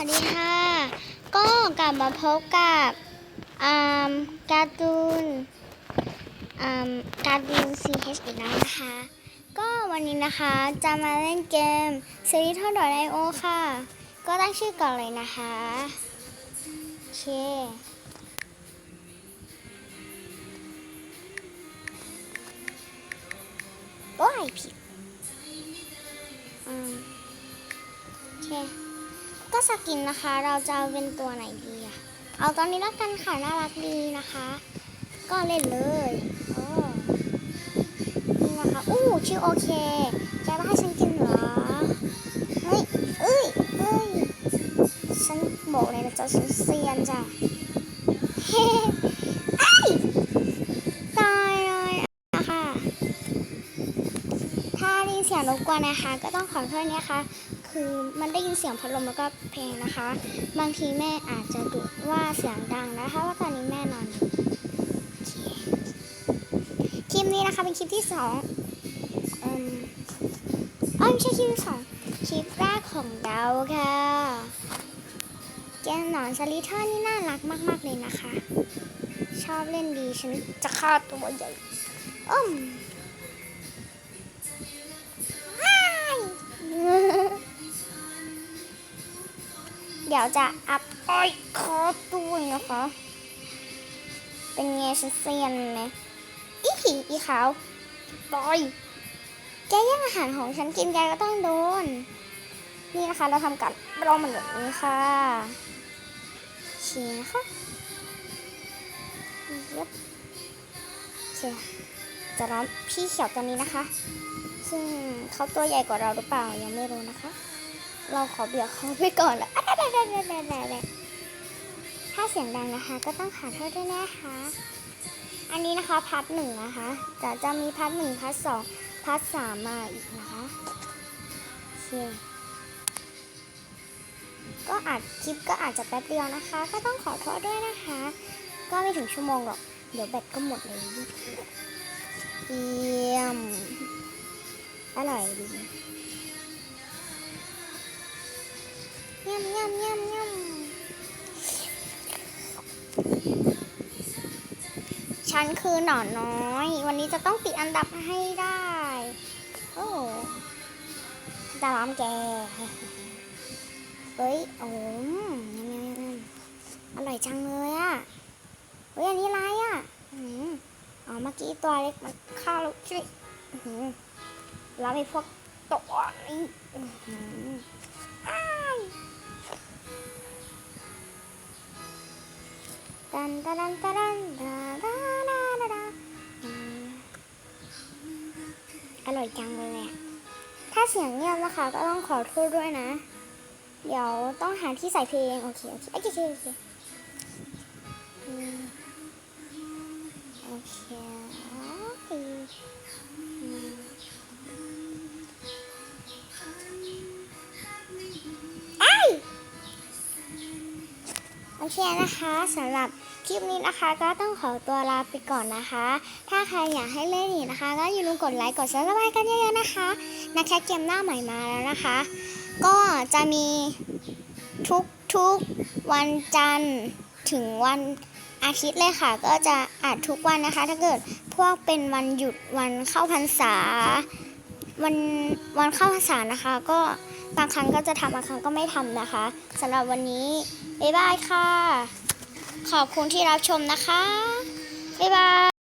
สวัสดีค่ะ ก็กลับมาพบกับอ่าการ์ตูนอ่าการ์ตูน CH อีกแล้วนะคะ ก็วันนี้นะคะจะมาเล่นเกม s e r i t o d i o ค่ะ ก็ตั้งชื่อก่อนเลยนะคะโอเคโอ้ยผิดอืมโอเค ก็สกินนะคะ เราจะเอาเป็นตัวไหนดีอะเอาตอนนี้แล้วกันค่ะ น่ารักดีนะคะ ก็เล่นเลยโอ้นี่นะคะ อู้ชื่อโอเค จะมาให้ฉันกินเหรอ เฮ้ย เอ้ยเอ้ย ฉันบอกเลยนะจ๊ะฉันเซียนจ้ะ เฮ้ไอ้ตายเลยนะคะ ถ้าได้ยินเสียงรบกวนนะคะ ก็ต้องขอโทษนะคะ คือมันได้ยินเสียงพัดลมแล้วก็เพลงนะคะ บางทีแม่อาจจะดุว่าเสียงดังนะคะ ว่าตอนนี้แม่นอนอยู่คลิปนี้นะคะเป็นคลิปที่สองอืมอไม่ใช่คลิปที่สองคลิปแรกของเราค่ะแกหนอนสลิเทอร์นี่น่ารักมาก ๆ เลยนะคะ ชอบเล่นดีฉันจะฆ่าตัวใหญ่อ้ม เดี๋ยวจะอัพอ้อยคอตัวนะคะ เป็นไงฉันเซียนไหมอีผีอีขาวบอยแกแย่งอาหารของฉันกินแกก็ต้องโดน นี่นะคะเราทำกันเรามันแบบนี้ค่ะเชียค่ะยับเชียจะรับพี่เขียวตัวนี้นะคะ ซึ่งเขาตัวใหญ่กว่าเราหรือเปล่ายังไม่รู้นะคะ เราขอเบียดเขาไปก่อนละถ้าเสียงดังนะคะ ก็ต้องขอโทษด้วยนะคะ อันนี้นะคะพัทหนึ่งนะคะแต่จะมีพัทหนึ่งพัทสองพัทสามมาอีกนะคะโอเคก็อาจคลิปก็อาจจะแป๊บเดียวนะคะ ก็ต้องขอโทษด้วยนะคะ ก็ไม่ถึงชั่วโมงหรอก เดี๋ยวแบตก็หมดเลยเยี่ยม อร่อยดี ยำยำยำยำฉันคือหนอนน้อย วันนี้จะต้องติดอันดับให้ได้ โอ้ตามแก เฮ้ย โอ้มยำยำยำอร่อยจังเลยอะเฮ้ย อันนี้อะไรอะอือ๋อ เมื่อกี้ตัวเล็กมันฆ่าเราใช่ไหมอื้อหือแล้วไอ้พวกตัวนี้ ดันดันดันดันดันดาดาดาดาอืมอร่อยจังเลยอะถ้าเสียงเงียบนะคะก็ต้องขอโทษด้วยนะ เดี๋ยวต้องหาที่ใส่เพลง โอเค โอเค โอเค โอเค โอเคอืมโอเคอืมอ้ายโอเคนะคะสำหรับ คลิปนี้นะคะ ก็ต้องขอตัวลาไปก่อนนะคะ ถ้าใครอยากให้เล่นอีกนะคะ ก็อย่าลืมกดไลค์กดซับสไครต์กันเยอะๆนะคะนะแคเกมหน้าใหม่มาแล้วนะคะ ก็จะมีทุกทุกๆวันจันทร์ถึงวันอาทิตย์เลยค่ะ ก็จะอัดทุกวันนะคะ ถ้าเกิดพวกเป็นวันหยุดวันเข้าพรรษา วันวันเข้าพรรษานะคะ ก็บางครั้งก็จะทำบางครั้งก็ไม่ทำนะคะสำหรับวันนี้บ๊ายบายค่ะ ขอบคุณที่รับชมนะคะ บ๊ายบาย